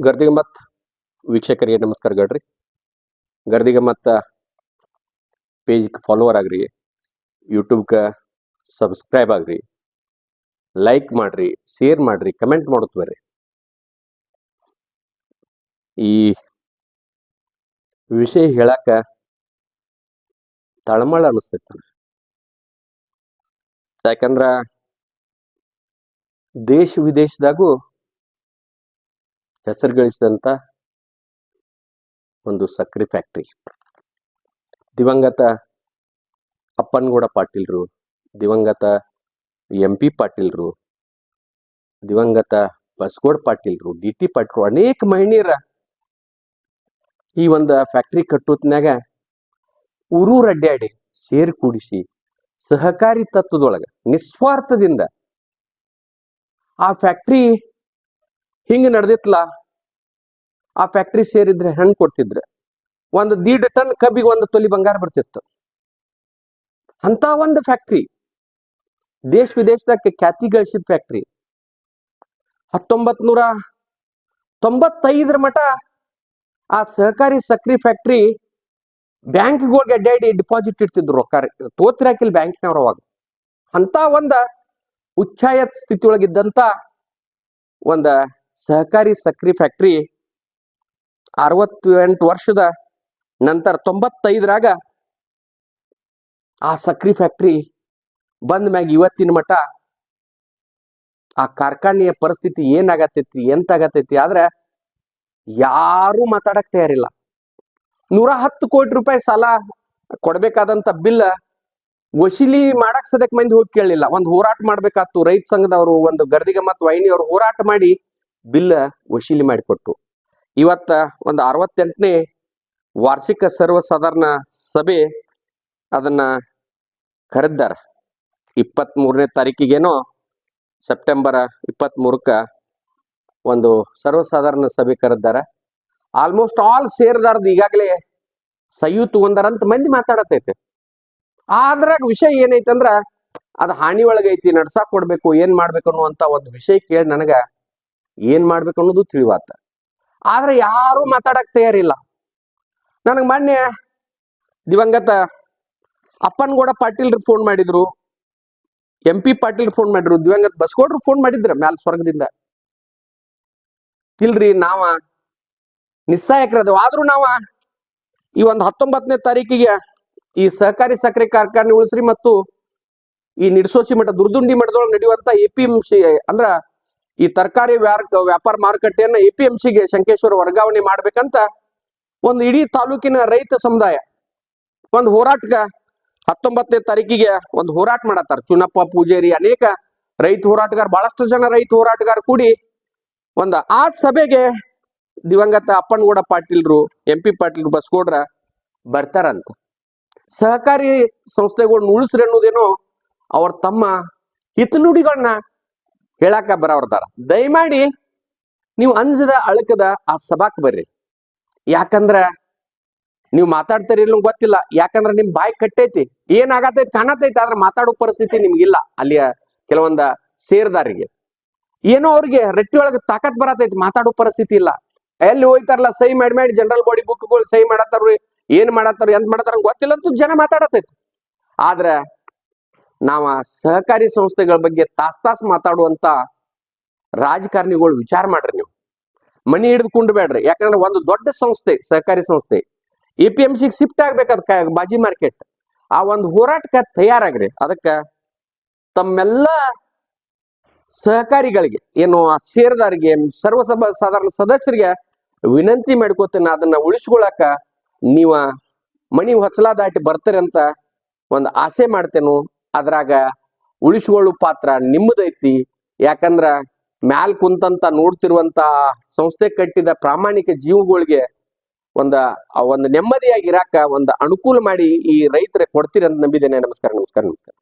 ಗರ್ದಿಗಮ್ಮತ್ ವೀಕ್ಷಕರಿಗೆ ನಮಸ್ಕಾರ ಗಡ್ರಿ ಗರ್ದಿಗಮ್ಮತ್ತ ಪೇಜ್ಗೆ ಫಾಲೋವರ್ ಆಗ್ರಿ ಯೂಟ್ಯೂಬ್ಗೆ ಸಬ್ಸ್ಕ್ರೈಬ್ ಆಗ್ರಿ ಲೈಕ್ ಮಾಡ್ರಿ ಶೇರ್ ಮಾಡ್ರಿ ಕಮೆಂಟ್ ಮಾಡುತ್ತ ಬರ್ರಿ. ಈ ವಿಷಯ ಹೇಳಾಕ ತಳಮಳ ಅನಿಸ್ತೈತೆ ಯಾಕಂದ್ರ ದೇಶ ವಿದೇಶದಾಗೂ ಹೆಸರು ಗಳಿಸಿದಂಥ ಒಂದು ಸಕ್ಕರೆ ಫ್ಯಾಕ್ಟ್ರಿ ದಿವಂಗತ ಅಪ್ಪನಗೌಡ ಪಾಟೀಲ್ರು, ದಿವಂಗತ ಎಂ ಪಿ ಪಾಟೀಲ್ರು, ದಿವಂಗತ ಬಸಗೌಡ ಪಾಟೀಲ್ರು ಡಿ ಟಿ ಪಾಟೀಲ್ರು, ಅನೇಕ ಮಹಿಳೆಯರ ಈ ಒಂದು ಫ್ಯಾಕ್ಟ್ರಿ ಕಟ್ಟೋತ್ನ್ಯಾಗ ಊರೂರು ಅಡ್ಡಾಡಿ ಸೇರಿ ಕೂಡಿಸಿ ಸಹಕಾರಿ ತತ್ವದೊಳಗ ನಿಸ್ವಾರ್ಥದಿಂದ ಆ ಫ್ಯಾಕ್ಟ್ರಿ ಹಿಂಗ ನಡೆದಿತ್ಲ? ಆ ಫ್ಯಾಕ್ಟ್ರಿ ಸೇರಿದ್ರೆ ಹೆಣ್ ಕೊಡ್ತಿದ್ರೆ? ಒಂದು ದೀಡ್ ಟನ್ ಕಬ್ಬಿಗೆ ಒಂದು ತೊಲಿ ಬಂಗಾರ ಬರ್ತಿತ್ತು. ಅಂತ ಒಂದು ಫ್ಯಾಕ್ಟ್ರಿ ದೇಶ ವಿದೇಶದಾಗ ಖ್ಯಾತಿ ಗಳಿಸಿದ ಫ್ಯಾಕ್ಟ್ರಿ ಹತ್ತೊಂಬತ್ ನೂರ ತೊಂಬತ್ತೈದರ ಮಟ ಆ ಸಹಕಾರಿ ಸಕ್ರಿ ಫ್ಯಾಕ್ಟ್ರಿ ಬ್ಯಾಂಕ್ಗಳಿಗೆ ಅಡ್ಡಾಡಿ ಡಿಪಾಸಿಟ್ ಇಡ್ತಿದ್ರು ರೊಕ್ಕ ತೋತಿರಾಕಿಲ್ ಬ್ಯಾಂಕ್ನವ್ರು ಅವಾಗ. ಅಂತ ಒಂದ ಉಚ್ಛಾಯ ಸ್ಥಿತಿಯೊಳಗಿದ್ದಂತ ಒಂದ ಸಹಕಾರಿ ಸಕ್ರಿ ಫ್ಯಾಕ್ಟ್ರಿ ಅರವತ್ತೆಂಟು ವರ್ಷದ ನಂತರ ತೊಂಬತ್ತೈದರಾಗ ಆ ಸಕ್ರಿ ಫ್ಯಾಕ್ಟ್ರಿ ಬಂದ ಮ್ಯಾಗ ಇವತ್ತಿನ ಮಠ. ಆ ಕಾರ್ಖಾನೆಯ ಪರಿಸ್ಥಿತಿ ಏನಾಗತೈತಿ, ಎಂತಾಗತೈತಿ ಆದ್ರೆ ಯಾರು ಮಾತಾಡಕ್ ತಯಾರಿಲ್ಲ. ನೂರ ಹತ್ತು ಕೋಟಿ ರೂಪಾಯಿ ಸಾಲ ಕೊಡ್ಬೇಕಾದಂತ ಬಿಲ್ ವಸೂಲಿ ಮಾಡಕ್ ಸದ್ಯಕ್ ಮಂದಿ ಹೋಗಿ ಕೇಳಲಿಲ್ಲ. ಒಂದು ಹೋರಾಟ ಮಾಡ್ಬೇಕಾತ್ತು ರೈತ ಸಂಘದವರು, ಒಂದು ಗರ್ದಿಗ ಮತ್ತು ವಾಹಿನಿಯವರು ಹೋರಾಟ ಮಾಡಿ ಬಿಲ್ ವಶೀಲಿ ಮಾಡಿಕೊಟ್ಟು. ಇವತ್ತ ಒಂದು ಅರವತ್ತೆಂಟನೇ ವಾರ್ಷಿಕ ಸರ್ವಸಾಧಾರಣ ಸಭೆ ಅದನ್ನ ಕರೆದಾರ ಇಪ್ಪತ್ತ್ ಮೂರನೇ ತಾರೀಕಿಗೇನೋ ಸೆಪ್ಟೆಂಬರ್ ಇಪ್ಪತ್ತ್ ಮೂರಕ್ಕ ಒಂದು ಸರ್ವಸಾಧಾರಣ ಸಭೆ ಕರೆದಾರ ಆಲ್ಮೋಸ್ಟ್ ಆಲ್ ಸೇರ್ದಾರ್ದು ಈಗಾಗಲೇ ಸಹಿ ತಗೊಂಡಾರಂತ ಮಂದಿ ಮಾತಾಡತೈತೆ. ಆದ್ರಾಗ ವಿಷಯ ಏನೈತೆ ಅಂದ್ರ ಅದು ಹಾನಿ ಒಳಗೈತಿ ನಡ್ಸಾಕ್ ಕೊಡ್ಬೇಕು, ಏನ್ ಮಾಡ್ಬೇಕು ಅನ್ನುವಂತ ಒಂದು ವಿಷಯ ಕೇಳಿ ನನಗ ಏನ್ ಮಾಡ್ಬೇಕು ಅನ್ನೋದು ತಿಳಿವಾತ. ಆದ್ರೆ ಯಾರು ಮಾತಾಡಕ್ ತಯಾರಿಲ್ಲ. ನನಗೆ ಮೊನ್ನೆ ದಿವಂಗತ ಅಪ್ಪನ್ಗೌಡ ಪಾಟೀಲ್ರು ಫೋನ್ ಮಾಡಿದ್ರು. ಎಂ ಪಿ ಪಾಟೀಲ್ ಫೋನ್ ಮಾಡಿದ್ರು. ದಿವಂಗತ ಬಸ್ಗೌಡ್ರು ಫೋನ್ ಮಾಡಿದ್ರ ಮ್ಯಾಲ ಸ್ವರ್ಗದಿಂದ. ಇಲ್ರಿ ನಾವ ನಿಸ್ಸಹಾಯಕರದು ಆದ್ರೂ ನಾವ ಈ ಒಂದು ಹತ್ತೊಂಬತ್ತನೇ ತಾರೀಕಿಗೆ ಈ ಸಹಕಾರಿ ಸಕ್ಕರೆ ಕಾರ್ಖಾನೆ ಉಳಿಸ್ರಿ ಮತ್ತು ಈ ನಿಡ್ಸೋಸಿ ಮಠ ದುರ್ದುಂಡಿ ಮಠದೊಳಗೆ ನಡೆಯುವಂತ ಎ ಪಿ ಅಂದ್ರ ಈ ತರಕಾರಿ ವ್ಯಾಪಾರ ಮಾರುಕಟ್ಟೆಯನ್ನ ಎ ಪಿ ಎಂ ಸಿಗೆ ಶಂಕೇಶ್ವರ ವರ್ಗಾವಣೆ ಮಾಡ್ಬೇಕಂತ ಒಂದು ಇಡೀ ತಾಲೂಕಿನ ರೈತ ಸಮುದಾಯ ಒಂದು ಹೋರಾಟಗ ಹತ್ತೊಂಬತ್ತನೇ ತಾರೀಕಿಗೆ ಒಂದು ಹೋರಾಟ ಮಾಡತ್ತಾರ. ಚುನಪ್ಪ, ಪೂಜೇರಿ ಅನೇಕ ರೈತ ಹೋರಾಟಗಾರ, ಬಹಳಷ್ಟು ಜನ ರೈತ ಹೋರಾಟಗಾರ ಕೂಡಿ ಒಂದ ಆ ಸಭೆಗೆ ದಿವಂಗತ ಅಪ್ಪನಗೌಡ ಪಾಟೀಲ್ರು, ಎಂ ಪಿ ಪಾಟೀಲ್ರು, ಬಸ್ಗೌಡ್ರ ಬರ್ತಾರಂತ. ಸಹಕಾರಿ ಸಂಸ್ಥೆಗಳನ್ನ ಉಳಿಸ್ರಿ ಅನ್ನೋದೇನೋ ಅವ್ರ ತಮ್ಮ ಹಿತನುಡಿಗಳನ್ನ ಹೇಳಾಕ ಬರವರ್ತಾರ ದಯಮಾಡಿ ನೀವು ಅಂಜದ ಅಳಕದ ಆ ಸಭಾಕ್ ಬರ್ರಿ. ಯಾಕಂದ್ರ ನೀವು ಮಾತಾಡ್ತೀರಿ ಇಲ್ಲ ಗೊತ್ತಿಲ್ಲ. ಯಾಕಂದ್ರ ನಿಮ್ ಬಾಯಿ ಕಟ್ಟೈತಿ. ಏನಾಗತೈತಿ, ಕಾಣತೈತಿ, ಆದ್ರೆ ಮಾತಾಡೋ ಪರಿಸ್ಥಿತಿ ನಿಮ್ಗಿಲ್ಲ. ಅಲ್ಲಿಯ ಕೆಲವೊಂದ ಸೇರ್ದಾರಿಗೆ. ಏನೋ ಅವ್ರಿಗೆ ರೆಟ್ಟಿ ಒಳಗೆ ತಾಕತ್ ಬರತೈತಿ, ಮಾತಾಡೋ ಪರಿಸ್ಥಿತಿ ಇಲ್ಲ. ಎಲ್ಲಿ ಹೋಯ್ತಾರಲ್ಲ, ಸಹಿ ಮಾಡಿ ಮಾಡಿ ಜನರಲ್ ಬಾಡಿ ಬುಕ್ಗಳು ಸಹಿ ಮಾಡತ್ತಾರ್ರಿ, ಏನ್ ಮಾಡತ್ತಾರ ಎಂತ ಮಾಡತ್ತಾರ ಗೊತ್ತಿಲ್ಲ ಅಂತ ಜನ ಮಾತಾಡತೈತಿ. ಆದ್ರ ನಾವ ಸಹಕಾರಿ ಸಂಸ್ಥೆಗಳ ಬಗ್ಗೆ ತಾಸ್ ತಾಸ್ ಮಾತಾಡುವಂತ ರಾಜಕಾರಣಿಗಳು ವಿಚಾರ ಮಾಡ್ರಿ ನೀವು. ಮನಿ ಹಿಡಿದು ಬೇಡ್ರಿ ಯಾಕಂದ್ರೆ ಒಂದು ದೊಡ್ಡ ಸಂಸ್ಥೆ, ಸಹಕಾರಿ ಸಂಸ್ಥೆ, ಎ ಪಿ ಎಂ ಸಿಗೆ ಶಿಫ್ಟ್ ಆಗ್ಬೇಕಾದ ಬಾಜಿ ಮಾರ್ಕೆಟ್. ಆ ಒಂದು ಹೋರಾಟಕ್ಕೆ ತಯಾರಾಗ್ರಿ. ಅದಕ್ಕ ತಮ್ಮೆಲ್ಲ ಸಹಕಾರಿಗಳಿಗೆ, ಏನು ಆ ಷೇರ್ದಾರಿಗೆ, ಸರ್ವಸಭಾ ಸಾಧಾರಣ ಸದಸ್ಯರಿಗೆ ವಿನಂತಿ ಮಾಡ್ಕೋತೇನೆ, ಅದನ್ನ ಉಳಿಸ್ಕೊಳಕ ನೀವ ಮಣಿ ಹೊಚ್ಚಲ ಬರ್ತೀರಿ ಅಂತ ಒಂದು ಆಸೆ ಮಾಡ್ತೇನು. ಅದ್ರಾಗ ಉಳಿಸಿಕೊಳ್ಳುವ ಪಾತ್ರ ನಿಮ್ಮದೈತಿ ಯಾಕಂದ್ರ ಮ್ಯಾಲ್ ಕುಂತಂತ ನೋಡ್ತಿರುವಂತ ಸಂಸ್ಥೆ ಕಟ್ಟಿದ ಪ್ರಾಮಾಣಿಕ ಜೀವಗಳಿಗೆ ಒಂದ ಒಂದು ನೆಮ್ಮದಿಯಾಗಿ ಇರಾಕ ಒಂದು ಅನುಕೂಲ ಮಾಡಿ ಈ ರೈತರ ಕೊಡ್ತೀರಂತ ನಂಬಿದ್ದೇನೆ. ನಮಸ್ಕಾರ ನಮಸ್ಕಾರ ನಮಸ್ಕಾರ.